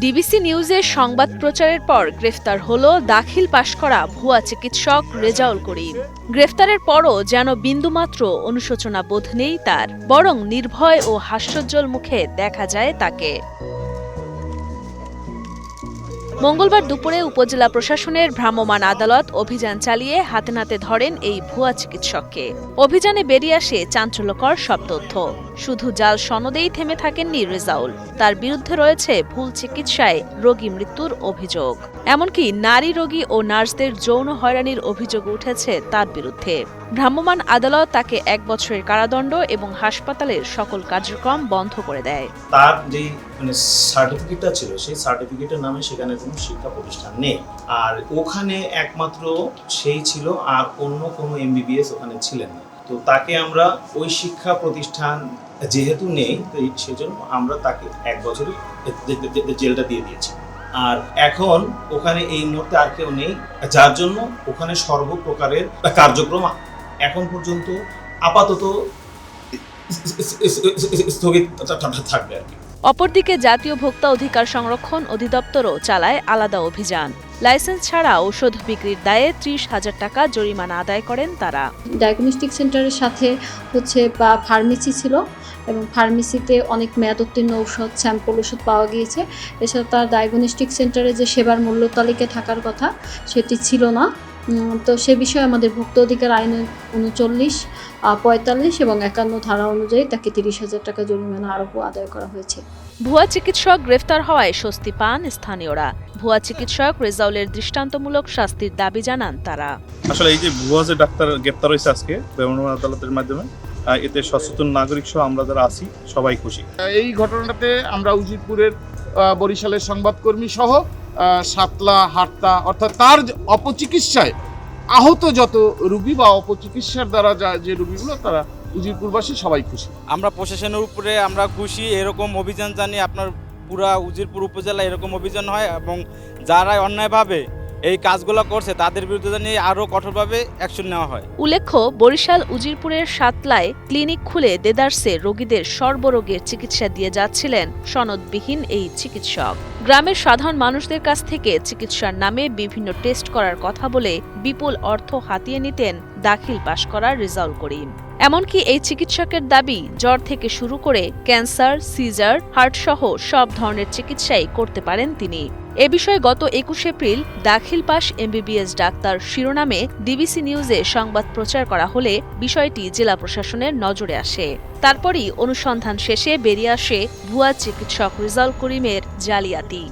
DBC নিউজের সংবাদ প্রচারের পর গ্রেফতার হল দাখিল পাশ করা ভুয়া চিকিৎসক রেজাউল করিম। গ্রেফতারের পরও যেন বিন্দুমাত্র অনুশোচনা বোধ নেই তার, বরং নির্ভয় ও হাস্যোজ্জ্বল মুখে দেখা যায় তাকে। মঙ্গলবার দুপুরে উপজেলা প্রশাসনের ভ্রাম্যমাণ আদালত অভিযান চালিয়ে হাতে নাতে ধরেন এই ভুয়া চিকিৎসককে। অভিযানে বেরিয়ে আসে চাঞ্চল্যকর সব তথ্য। শুধু জাল সনদেই থেমে থাকেননি রেজাউল। তার বিরুদ্ধে রয়েছে ভুল চিকিৎসায় রোগী মৃত্যুর অভিযোগ। এমনকি নারী রোগী ও নার্সদের যৌন হয়রানির অভিযোগ উঠেছে তার বিরুদ্ধে। ভ্রাম্যমাণ আদালত তাকে এক বছরের কারাদণ্ড এবং হাসপাতালের সকল কার্যক্রম বন্ধ করে দেয়। তার যে মানে সার্টিফিকেটটা ছিল, সেই সার্টিফিকেটের নামে সেখানে কোনো শিক্ষা প্রতিষ্ঠান নেই। আর ওখানে একমাত্র সেই ছিল, আর অন্য কোনো এমবিবিএস ওখানে ছিলেন না। তো তাকে আমরা ওই শিক্ষা প্রতিষ্ঠান যেহেতু নেই, তো সেজন্য আমরা তাকে এক জে- জেলটা দিয়ে দিয়েছি। আর এখন ওখানে এই মুহূর্তে আর কেউ নেই, যার জন্য ওখানে সর্বপ্রকারের কার্যক্রম এখন পর্যন্ত আপাতত স্থগিত থাকবে আর কি। অপরদিকে জাতীয় ভোক্তা অধিকার সংরক্ষণ অধিদপ্তরও চালায় আলাদা অভিযান। লাইসেন্স ছাড়া ঔষধ বিক্রির দায়ে ত্রিশ হাজার টাকা জরিমানা আদায় করেন তারা। ডায়াগনস্টিক সেন্টারের সাথে হচ্ছে, বা ফার্মেসি ছিল, এবং ফার্মেসিতে অনেক মেয়াদ উত্তীর্ণ ঔষধ স্যাম্পল ওষুধ পাওয়া গিয়েছে। এছাড়া তার ডায়াগনস্টিক সেন্টারে যে সেবার মূল্য তালিকায় থাকার কথা, সেটি ছিল না। তো সে বিষয়ে আমাদের ভুক্ত অধিকার আইন উনচল্লিশ পঁয়তাল্লিশ এবং একান্ন ধারা অনুযায়ী তাকে তিরিশ হাজার টাকা জরিমানা আরোপ আদায় করা হয়েছে। ভুয়া চিকিৎসক গ্রেফতার হওয়ায় স্বস্তি পান স্থানীয়রা। ভুয়া চিকিৎসক রেজাউলের দৃষ্টান্তমূলক শাস্তির দাবি জানান তারা। আসলে এই যে ভুয়া যে ডাক্তার গ্রেফতার হয়েছে আজকে ভ্রাম্যমাণ আদালতের মাধ্যমে এতে সচেতন নাগরিক সহ আমরা যারা আছি সবাই খুশি। এই ঘটনাতে আমরা উজিরপুরের বরিশালের সংবাদকর্মী সহ সাতলা হাটতা অর্থাৎ তার অপচিকিৎসায় আহত যত রুগী বা অপচিকিৎসার দ্বারা যা যে রুগীগুলো, তারা উজিরপুরবাসী সবাই খুশি। আমরা প্রশাসনের উপরে আমরা খুশি, এরকম অভিযান জানি আপনার পুরা উজিরপুর উপজেলা এরকম অভিযান হয় এবং যারা অন্যায়ভাবে এই কাজগুলো করছে, তাদের বিরুদ্ধে জানি আরও কঠোরভাবে অ্যাকশন নেওয়া হয়। উল্লেখ্য, বরিশাল উজিরপুরের সাতলায় ক্লিনিক খুলে দেদারসে রোগীদের সর্বরোগের চিকিৎসা দিয়ে যাচ্ছিলেন সনদবিহীন এই চিকিৎসক। গ্রামের সাধারণ মানুষদের কাছ থেকে চিকিৎসার নামে বিভিন্ন টেস্ট করার কথা বলে বিপুল অর্থ হাতিয়ে নিতেন দাখিল পাশ করা রেজাউল করিম। এমনকি এই চিকিৎসকের দাবি, জ্বর থেকে শুরু করে ক্যান্সার, সিজার, হার্টসহ সব ধরনের চিকিৎসাই করতে পারেন তিনি। এ বিষয়ে গত একুশ এপ্রিল দাখিল পাশ এমবিবিএস ডাক্তার শিরোনামে ডিবিসি নিউজে সংবাদ প্রচার করা হলে বিষয়টি জেলা প্রশাসনের নজরে আসে। তারপরই অনুসন্ধান শেষে বেরিয়ে আসে ভুয়া চিকিৎসক রিজাল করিমের জালিয়াতি।